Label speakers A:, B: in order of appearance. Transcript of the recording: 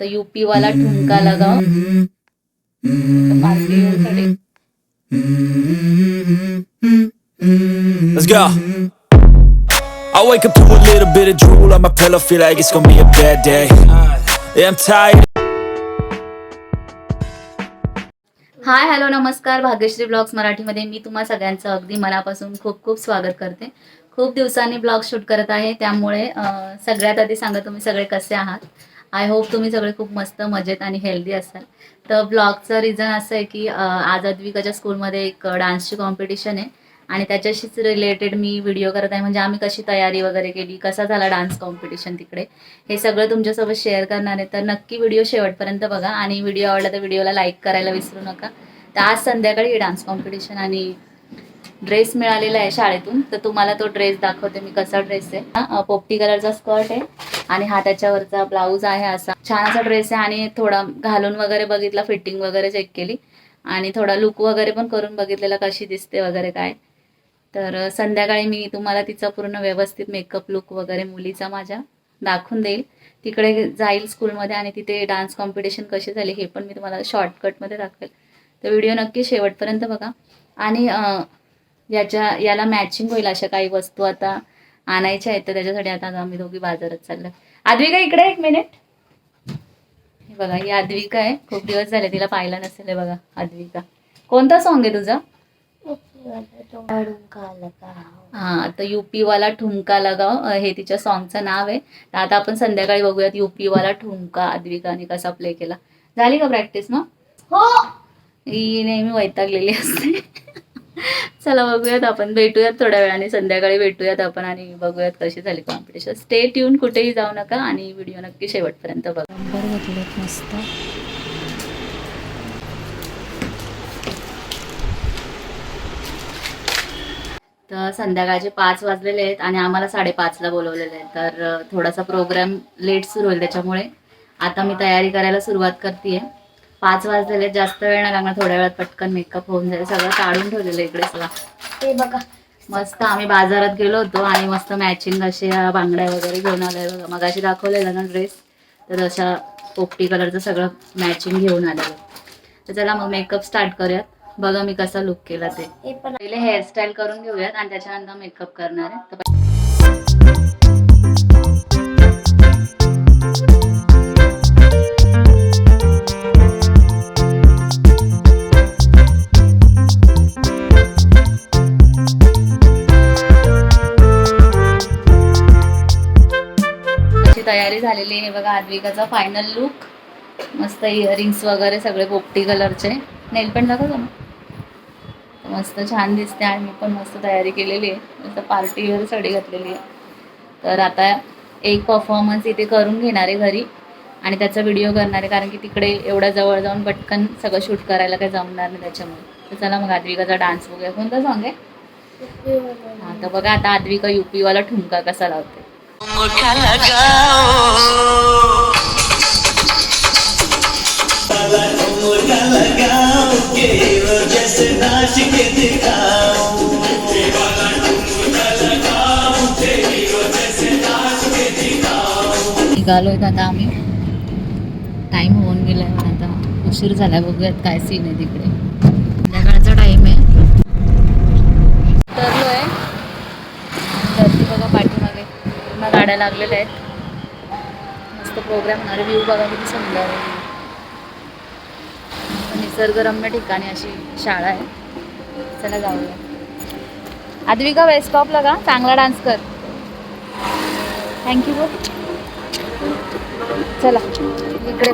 A: तर यूपी वाला ठुमका साठी
B: Let's go. I wake up to a little bit of drool on my pillow, feel like it's gonna be a bad day. Yeah, I'm tired.
A: Hi hello नमस्कार Bhagyashree blogs मराठीमध्ये मी तुम्हा सगळ्यांचं अगदी मनापासून खूप खूप स्वागत करते खूप दिवसांनी ब्लॉग शूट करत आहे त्यामुळे सगळ्यात आधी सांगा तुम्ही सगळे कसे आहात आय होप तुम्ही सगळे खूप मस्त मजेत आणि हेल्दी असाल. तर ब्लॉगचं रिझन असं आहे की अं, आज अद्विकाच्या स्कूलमध्ये एक डान्सची कॉम्पिटिशन आहे. आणि त्याच्याशीच रिलेटेड मी व्हिडिओ करत आहे. म्हणजे आम्ही कशी तयारी वगैरे केली कसा झाला डान्स कॉम्पिटिशन तिकडे हे सगळं तुमच्यासोबत शेअर करणार आहे. तर नक्की व्हिडिओ शेवटपर्यंत बघा. आणि व्हिडिओ आवडला तर व्हिडिओला लाईक करायला विसरू नका. तर आज संध्याकाळी डान्स कॉम्पिटिशन आणि ड्रेस मिळालेला आहे शाळेतून. तर तुम्हाला तो ड्रेस दाखवते मी कसा ड्रेस आहे. पोपटी कलरचा स्कर्ट आहे. आणि हा त्याच्यावरचा ब्लाऊज आहे असा. छान असा ड्रेस आहे आणि थोडा घालून वगैरे बघितला फिटिंग वगैरे चेक केली. आणि थोडा लुक वगैरे पण करून बघितलेला कशी दिसते वगैरे काय. तर संध्याकाळी मी तुम्हाला तिचा पूर्ण व्यवस्थित मेकअप लुक वगैरे मुलीचा माझ्या दाखवून देईल. तिकडे जाईल स्कूलमध्ये आणि तिथे डान्स कॉम्पिटिशन कशी झाली हे पण मी तुम्हाला शॉर्टकटमध्ये दाखवेल. तर व्हिडिओ नक्की शेवटपर्यंत बघा. आणि याच्या याला मॅचिंग होईल अशा काही वस्तू आता. आणायच्या आहेत तर त्याच्यासाठी आता आम्ही दोघी बाजारात चाललो आद्विका इकडे एक मिनिट हे बघा ही आद्विका आहे. खूप दिवस झाले तिला पाहिलं नसेल बघा आद्विका. कोणता सॉन्ग आहे तुझा? हा तर युपी वाला ठुमका लगाव हे तिच्या सॉन्गचं नाव आहे. तर आता आपण संध्याकाळी बघूयात युपी वाला ठुमका आद्विकाने कसा प्ले केला. झाली का प्रॅक्टिस मग? हो. ही नेहमी वैतागलेली असते. चला बघूयात आपण भेटूयात थोड्या वेळाने संध्याकाळी भेटूयात आपण आणि बघूयात कशी झाली कॉम्पिटिशन स्टे ट्यून कुठेही जाऊ नका आणि व्हिडिओ नक्की शेवटपर्यंत बघा. नंबर घेतलेत मस्त तर संध्याकाळचे पाच वाजलेले आहेत आणि आम्हाला साडेपाचला बोलवलेलं आहे तर थोडासा प्रोग्राम लेट सुरू होईल त्याच्यामुळे. आता मी तयारी करायला सुरुवात करते पाच वाजलेले जास्त वेळ नाही लागणार थोड्या वेळात पटकन मेकअप होऊन जाईल. सगळं काढून ठेवलेलं इकडे सगळं.
C: ते बघा.
A: मस्त आम्ही बाजारात गेलो होतो आणि मस्त मॅचिंग असे बांगड्या वगैरे घेऊन आलोय बघा. मगाशी दाखवलेला ना ड्रेस तर अशा पोपटी कलरचं सगळं मॅचिंग घेऊन आलेलं. तर चला मग मेकअप स्टार्ट करूयात. बघा मी कसा लुक केला ते.
C: पण
A: पहिले हेअरस्टाईल करून घेऊयात आणि त्याच्यानंतर मेकअप करणार आहे. तयारी झालेली आहे. बघा आद्विकाचा फायनल लुक मस्त इयरिंग्स वगैरे सगळे पोपटी कलरचे नेल पेंट दाखव ना? मस्त छान दिसते आणि मी पण मस्त तयारी केलेली आहे. मस्त पार्टीवर साडी घातलेली आहे. तर आता एक परफॉर्मन्स इथे करून घेणार आहे घरी. आणि त्याचा व्हिडिओ करणार आहे. कारण की तिकडे एवढ्या जवळ जाऊन पटकन सगळं शूट करायला काही जमणार नाही त्याच्यामुळे. तर चला मग आद्विकाचा डान्स बघूया. कोणता सॉन्ग आहे? हा तर बघा आता आद्विका युपीवाला ठुमका कसा लावते निघालोय आता आम्ही? टाइम होऊन गेलाय. आता उशीर झाला बघूयात काय सीन आहे तिकडे संध्याकाळचा टाइम आहे तरलोय गर्दी बघा पाठीमागे पूर्ण गाड्या लागलेल्या आहेत. मस्त प्रोग्राम होणार व्ह्यू बघा किती सुंदर आहे. निसर्गरम्य ठिकाणी अशी शाळा आहे. चला जाऊया. आदविका वेस्ट का? चांगला डान्स कर. थँक्यू बोल चला. इकडे